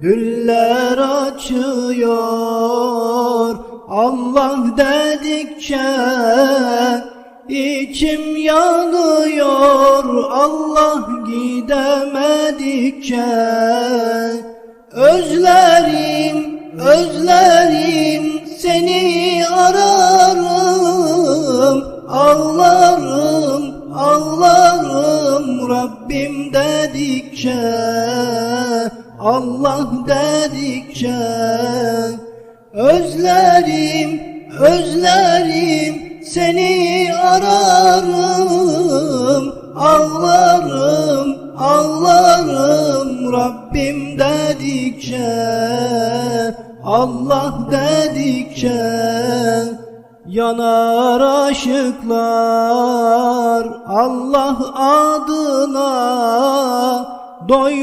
Güller açıyor. Allah dedikçe içim yanıyor. Allah gidemedikçe Özlerim, özlerim seni ararım. Ağlarım, ağlarım Rabbim dedikçe Allah dedikçe Özlerim, özlerim seni ararım Ağlarım, ağlarım. Rabbim dedikçe Allah dedikçe Yanar aşıklar Allah adına Doy